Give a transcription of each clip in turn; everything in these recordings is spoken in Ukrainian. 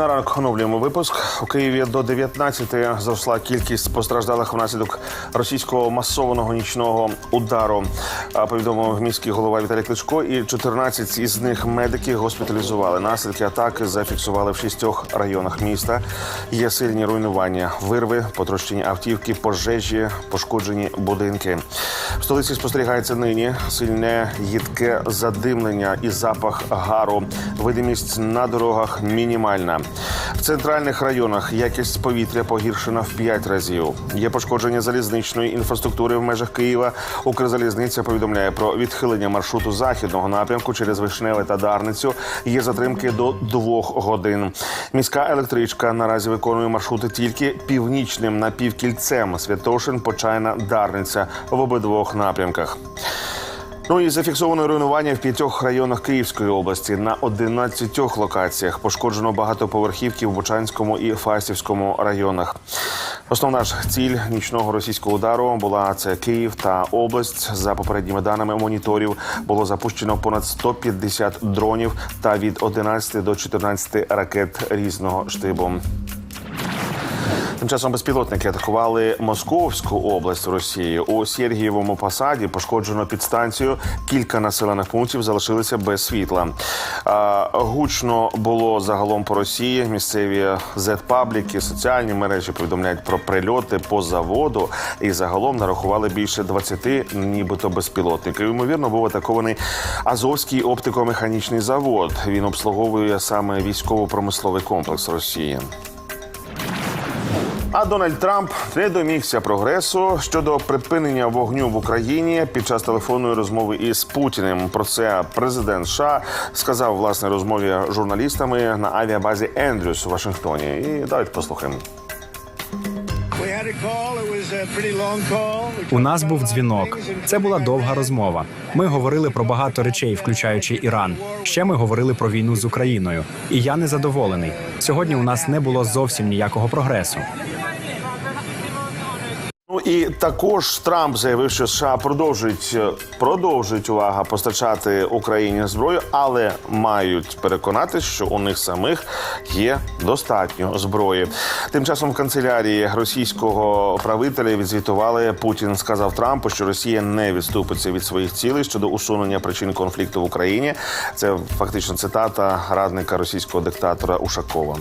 на ранок оновлюємо випуск. У Києві до 19 зросла кількість постраждалих внаслідок російського масованого нічного удару. Повідомив міський голова Віталій Кличко. І 14 із них медики госпіталізували. Наслідки атаки зафіксували в шістьох районах міста. Є сильні руйнування, вирви, потрощені автівки, пожежі, пошкоджені будинки. В столиці спостерігається нині сильне їдке задимлення і запах гару. Видимість на дорогах мінімальна. В центральних районах якість повітря погіршена в 5 разів. Є пошкодження залізничної інфраструктури в межах Києва. Укрзалізниця повідомляє про відхилення маршруту західного напрямку через Вишневе та Дарницю. Є затримки до двох годин. Міська електричка наразі виконує маршрути тільки північним напівкільцем Святошин, Почайна, Дарниця в обидвох напрямках. Ну і зафіксовано руйнування в п'ятьох районах Київської області на 11 локаціях. Пошкоджено багатоповерхівки в Бучанському і Фастівському районах. Основна ж ціль нічного російського удару була це Київ та область. За попередніми даними моніторів було запущено понад 150 дронів та від 11 до 14 ракет різного штибу. Тим часом безпілотники атакували Московську область Росії. У Сергієвому посаді пошкоджено підстанцію. Кілька населених пунктів залишилися без світла. Гучно було загалом по Росії. Місцеві зет-пабліки, соціальні мережі повідомляють про прильоти по заводу і загалом нарахували більше 20 нібито безпілотників. Ймовірно, був атакований Азовський оптико-механічний завод. Він обслуговує саме військово-промисловий комплекс Росії. А Дональд Трамп не домігся прогресу щодо припинення вогню в Україні під час телефонної розмови із Путіним. Про це президент США сказав в власній розмові з журналістами на авіабазі Ендрюс у Вашингтоні. І давайте послухаємо. У нас був дзвінок. Це була довга розмова. Ми говорили про багато речей, включаючи Іран. Ще ми говорили про війну з Україною. І я незадоволений. Сьогодні у нас не було зовсім ніякого прогресу. І також Трамп заявив, що США продовжують продовжують увага постачати Україні зброю, але мають переконати, що у них самих є достатньо зброї. Тим часом в канцелярії російського правителя відзвітували Путін. Сказав Трампу, що Росія не відступиться від своїх цілей щодо усунення причин конфлікту в Україні. Це фактично цитата радника російського диктатора Ушакова.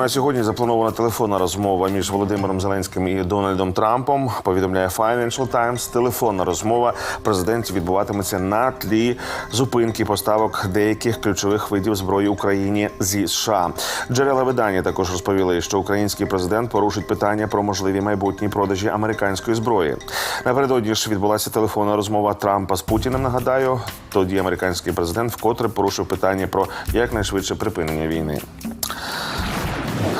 А сьогодні запланована телефонна розмова між Володимиром Зеленським і Дональдом Трампом. Повідомляє Financial Times. Телефонна розмова президентів відбуватиметься на тлі зупинки поставок деяких ключових видів зброї Україні зі США. Джерела видання також розповіли, що український президент порушить питання про можливі майбутні продажі американської зброї. Напередодні ж відбулася телефонна розмова Трампа з Путіним. Нагадаю, тоді американський президент вкотре порушив питання про якнайшвидше припинення війни.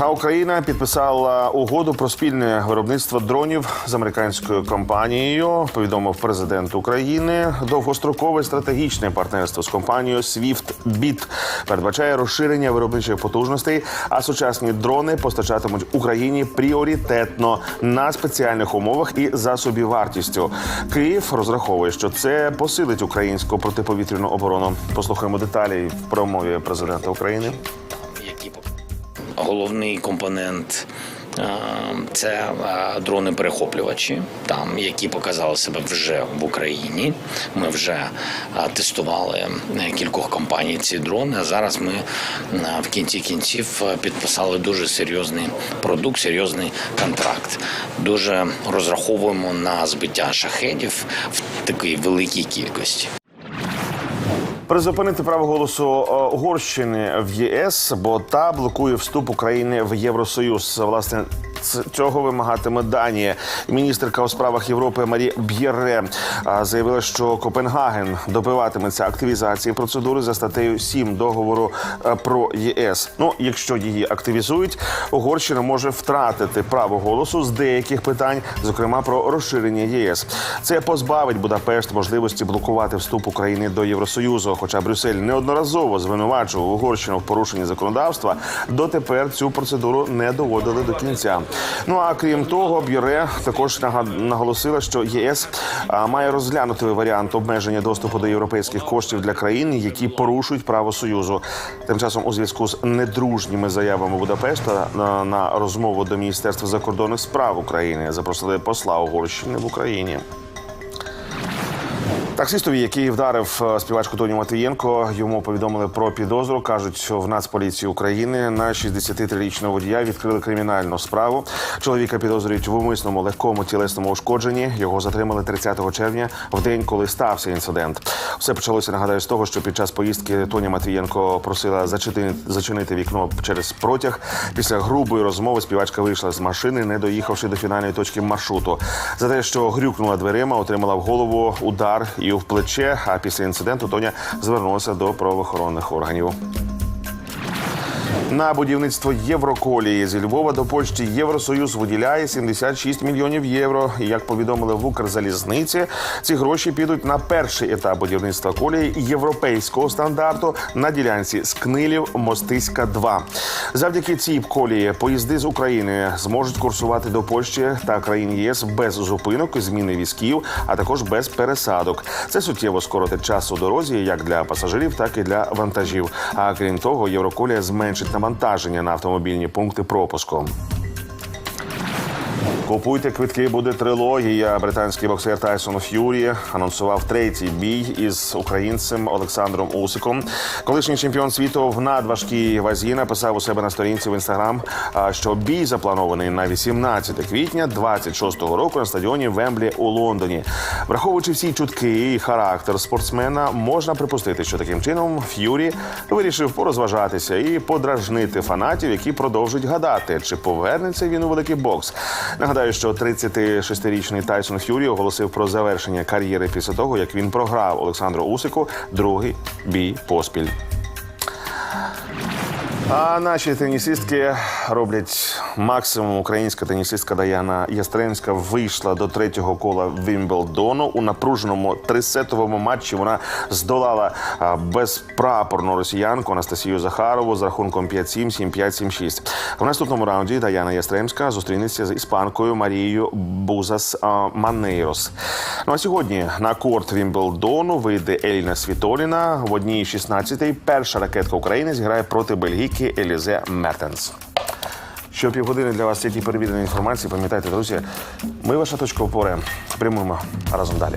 А Україна підписала угоду про спільне виробництво дронів з американською компанією. Повідомив президент України. Довгострокове стратегічне партнерство з компанією SwiftBit передбачає розширення виробничих потужностей, а сучасні дрони постачатимуть Україні пріоритетно на спеціальних умовах і за собівартістю. Київ розраховує, що це посилить українську протиповітряну оборону. Послухаємо деталі в промові президента України. Головний компонент. е, Це е, дрони-перехоплювачі, там які показали себе вже в Україні. Ми вже е, тестували кількох компаній ці дрони. А зараз ми в кінці кінців підписали дуже серйозний продукт, серйозний контракт. Дуже розраховуємо на збиття шахедів в такій великій кількості. Призупинити право голосу е, Угорщини в ЄС, бо та блокує вступ України в Євросоюз. Власне. Цього вимагатиме Данія. Міністерка у справах Європи Марі Б'єре заявила, що Копенгаген добиватиметься активізації процедури за статтею 7 договору е, про ЄС. Ну, якщо її активізують, Угорщина може втратити право голосу з деяких питань, зокрема про розширення ЄС. Це позбавить Будапешт можливості блокувати вступ України до Євросоюзу. Хоча Брюссель неодноразово звинувачував Угорщину в порушенні законодавства, дотепер цю процедуру не доводили до кінця. Ну а крім того, Бюре також наголосила, що ЄС має розглянути варіант обмеження доступу до європейських коштів для країн, які порушують право союзу. Тим часом, у зв'язку з недружніми заявами Будапешта на розмову до міністерства закордонних справ України запросили посла Угорщини в Україні. Таксистові, який вдарив е, співачку Тоню Матвієнко, йому повідомили про підозру. кажуть, в Нацполіції України на 63-річного водія відкрили кримінальну справу. Чоловіка підозрюють в умисному легкому тілесному ушкодженні. Його затримали 30 червня, в день, коли стався інцидент. Все почалося нагадаю з того, що під час поїздки Тоня Матвієнко просила зачинити вікно через протяг. Після грубої розмови співачка вийшла з машини, не доїхавши до фінальної точки маршруту. За те, що грюкнула дверима, отримала в голову удар і в плече. А після інциденту Тоня звернулася до правоохоронних органів. На будівництво Євроколії зі Львова до Польщі Євросоюз виділяє 76 мільйонів євро. Як повідомили в Укрзалізниці, ці гроші підуть на перший етап будівництва колії європейського стандарту на ділянці Скнилів Мостиська 2 Завдяки цій колії поїзди з України зможуть курсувати до Польщі та країн ЄС без зупинок, зміни візків, а також без пересадок. Це суттєво скоротить час у дорозі як для пасажирів, так і для вантажів. А крім того, Євроколія зменшить навантаження на автомобільні пункти пропуску. Купуйте квитки, буде трилогія. Британський боксер Тайсон Ф'юрі анонсував третій бій із українцем Олександром Усиком. Колишній чемпіон світу в надважкій вазі написав у себе на сторінці в інстаграм, що бій запланований на 18 квітня 26-го року на стадіоні Вемблі у Лондоні. Враховуючи всі чутки і характер спортсмена, можна припустити, що таким чином Ф'юрі вирішив порозважатися і подражнити фанатів, які продовжують гадати, чи повернеться він у великий бокс. Нагадаю, що 36-річний Тайсон Ф'юрі оголосив про завершення кар'єри після того, як він програв Олександру Усику другий бій поспіль. А наші тенісистки роблять максимум. Українська тенісистка Даяна Ястремська вийшла до третього кола Вімблдону. У напруженому трисетовому матчі вона здолала безпрапорну росіянку Анастасію Захарову з рахунком 5-7, 7-5, 7-6. В наступному раунді Даяна Ястремська зустрінеться з іспанкою Марією Бузас Манейрос. Ну а сьогодні на корт Вімблдону вийде Еліна Світоліна. В одній 16-й перша ракетка України зіграє проти бельгійки Елізе Мертенс. Що півгодини для вас тільки перевіреної інформації. Пам'ятайте, друзі, ми ваша точка опори. Прямуємо разом далі.